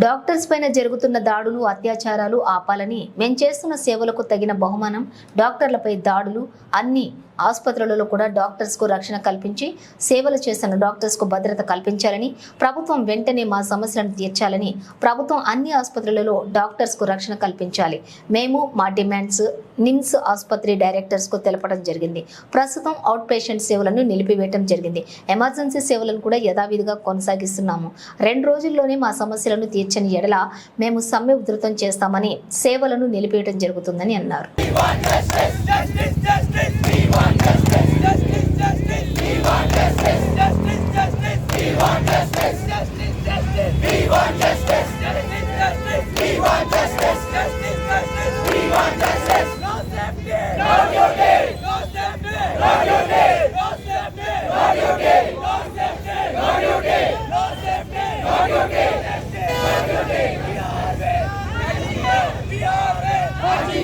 Doctors పైన జరుగుతున్న దాడులు అత్యాచారాలు ఆపాలని మేం చేస్తున్న సేవలకు తగిన బహుమానం డాక్టర్లపై దాడులు అన్ని ఆసుపత్రులలో కూడా డాక్టర్స్కు రక్షణ కల్పించి సేవలు చేస్తున్న డాక్టర్స్కు భద్రత కల్పించాలని ప్రభుత్వం వెంటనే మా సమస్యలను తీర్చాలని ప్రభుత్వం అన్ని ఆసుపత్రులలో డాక్టర్స్కు రక్షణ కల్పించాలి. మేము మా డిమాండ్స్ నిమ్స్ ఆసుపత్రి డైరెక్టర్స్కు తెలపడం జరిగింది. ప్రస్తుతం అవుట్ పేషెంట్ సేవలను నిలిపివేయడం జరిగింది. ఎమర్జెన్సీ సేవలను కూడా యథావిధిగా కొనసాగిస్తున్నాము. రెండు రోజుల్లోనే మా సమస్యలను తీర్చని ఎడల మేము సమ్మె ఉధృతం చేస్తామని సేవలను నిలిపేయడం జరుగుతుందని అన్నారు.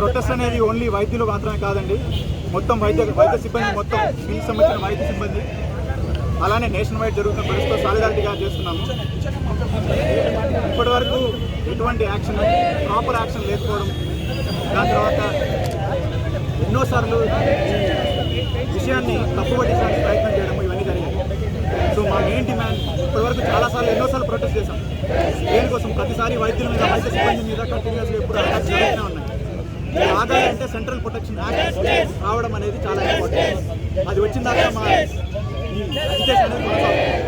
ప్రొటెస్ట్ అనేది ఓన్లీ వైద్యులు మాత్రమే కాదండి. మొత్తం వైద్య వైద్య సిబ్బంది మొత్తం ఫీల్డ్ సంబంధించిన వైద్య సిబ్బంది. అలానే నేషన్ వైడ్ జరుగుతున్న పరిస్థితితో సాలిడారిటీగా చేస్తున్నాము. ఇప్పటి వరకు ఎటువంటి యాక్షన్ ప్రాపర్ యాక్షన్ లేకపోవడం దాని తర్వాత ఎన్నోసార్లు విషయాన్ని తప్పుపట్టించడానికి ప్రయత్నం చేయడం ఇవన్నీ జరిగాయి. సో మా మెయిన్ డిమాండ్ ఇప్పటివరకు చాలాసార్లు ఎన్నోసార్లు ప్రొటెస్ట్ చేశాం. దేనికోసం? ప్రతిసారి వైద్యుల మీద వైద్య సిబ్బంది మీద కంటిన్యూస్గా ఎప్పుడు అటాక్ జరుగుతూనే ఉన్నాయి. ఆధార్ అంటే సెంట్రల్ ప్రొటెక్షన్ యాక్ట్ రావడం అనేది చాలా ఇంపార్టెంట్. అది వచ్చిన దాకా మా ఈ అనేది కొనసాగుతుంది